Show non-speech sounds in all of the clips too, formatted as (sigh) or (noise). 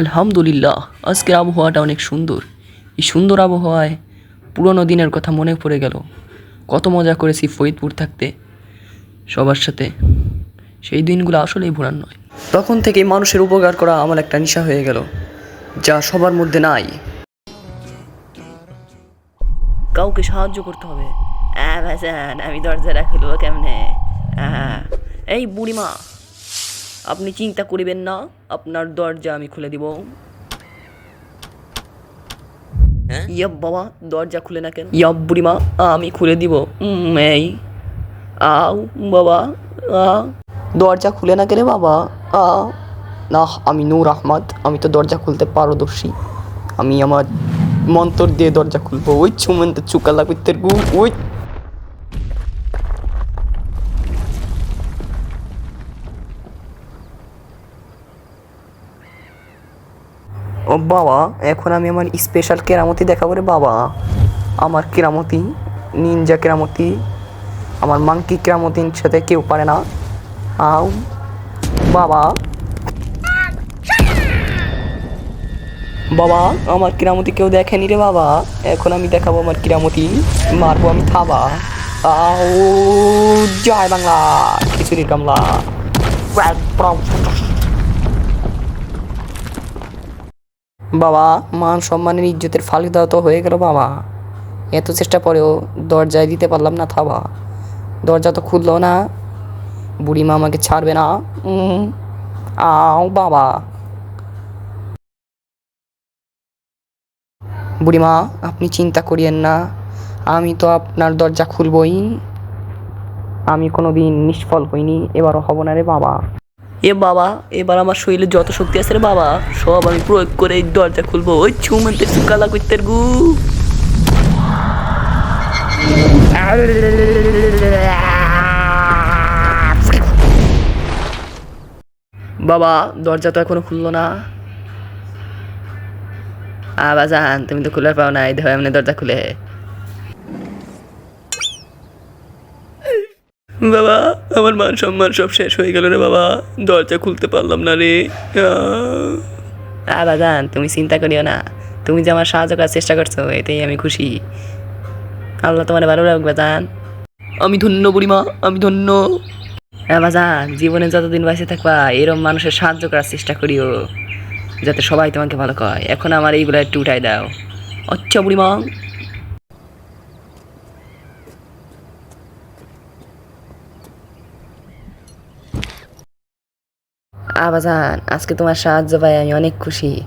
আলহামদুলিল্লাহ, আজকের আবহাওয়াটা অনেক সুন্দর। এই সুন্দর আবহাওয়ায় পুরনো দিনের কথা মনে পড়ে গেল। কত মজা করেছি ফরিদপুর থাকতে। সবার সাথে। সেই দিনগুলো আসলেই ভোলার নয়। তখন থেকেই মানুষের উপকার করা আমার একটা নেশা হয়ে গেল, যা সবার মধ্যে নাই। কাউকে সাহায্য করতে হবে। হ্যাঁ আমি দরজাটা খুলবো কেমনে? এই বুড়িমা আপনি চিন্তা করিবেন না আপনার দরজা আমি খুলে দিব। ইয়াব বাবা দরজা খুলে না কেন? ইয়াব বুড়িমা আমি খুলে দিব। এই। আও বাবা আ। দরজা খুলে না কেন বাবা আ। না আমি নূর আহমদ আমি তো দরজা খুলতে পারদর্শী। আমি আমার মন্তর দিয়ে দরজা খুলবো। ওই ছুমন্ত চুকালা করতে ওই ও বাবা, এখন আমি আমার স্পেশাল কেরামতি দেখাবো রে বাবা। আমার কেরামতি নিনজা কেরামতি, আমার মাংকি কেরামতির সাথে কেউ পারে না। আও বাবা। বাবা, আমার কিরামতি কেউ দেখেনি রে বাবা। এখন আমি দেখাবো আমার কিরামতি, মারবো আমি থাবা। আও জয় বাংলা খিচুড়ি কামলা বাবা, মান সম্মানের ইজ্জতের ফালুদা তো হয়ে গেল বাবা। এত চেষ্টা পরেও দরজায় দিতে পারলাম না থাবা। দরজা তো খুললো না। বুড়িমা আমাকে ছাড়বে না। আও বাবা। বুড়িমা, আপনি চিন্তা করিয়েন না। আমি তো আপনার দরজা খুলবই। আমি কোনো দিন নিষ্ফল হইনি, এবারও হব না রে বাবা। এ বাবা, এবার আমার শরীরে যত শক্তি আছে রে বাবা, সব আমি প্রয়োগ করে এই দরজা খুলবো। ওই ছুমন্তের সুকালা করতের গু। বাবা, দরজা তো এখনও খুললো না। আবাজান তুমি তো খুলে পাও না এই দেখো এমনি দরজা খুলে। বাবা আমার মান সম্মান সব শেষ হয়ে গেল রে বাবা। দরজা খুলতে পারলাম না রে। আবাজান তুমি চিন্তা করিও না। তুমি যে আমার সাহায্য করার চেষ্টা করছ এতেই আমি খুশি। আল্লাহ তোমার ভালো রাখবে জান আমি ধন্য বুড়িমা আমি ধন্য। হ্যাঁ বাজান জীবনে যতদিন বেঁচে থাকবা এরম মানুষের সাহায্য করার চেষ্টা করিও। যাতে সবাই তোমাকে ভালো কয়। এখন আমার এইগুলো একটু উঠাই দাও। আচ্ছা বুড়িমা। আবাজান, আজকে তোমার সাহায্য পাই আমি অনেক খুশি।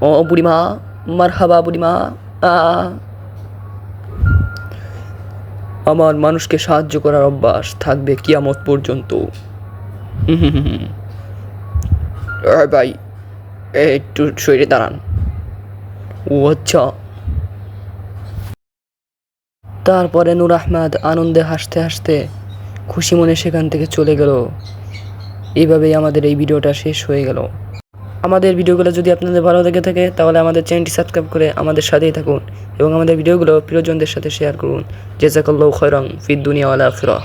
ও বুড়িমা মার হাবা বুড়িমা আমার মানুষকে সাহায্য করার অভ্যাস থাকবে কিয়ামত পর্যন্ত। (laughs) ভাই, একটু শরীরে দাঁড়ান। ও আচ্ছা। তারপরে নূর আহমেদ আনন্দে হাসতে হাসতে খুশি মনে সেখান থেকে চলে গেল। এইভাবেই আমাদের এই ভিডিওটা শেষ হয়ে গেল। আমাদের ভিডিওগুলো যদি আপনাদের ভালো লেগে থাকে, তাহলে আমাদের চ্যানেলটি সাবস্ক্রাইব করে আমাদের সাথেই থাকুন এবং আমাদের ভিডিওগুলো প্রিয়জনদের সাথে শেয়ার করুন। জেজাকাল্লাহ খয়রং ফিদ দুনিয়া আলা আখিরা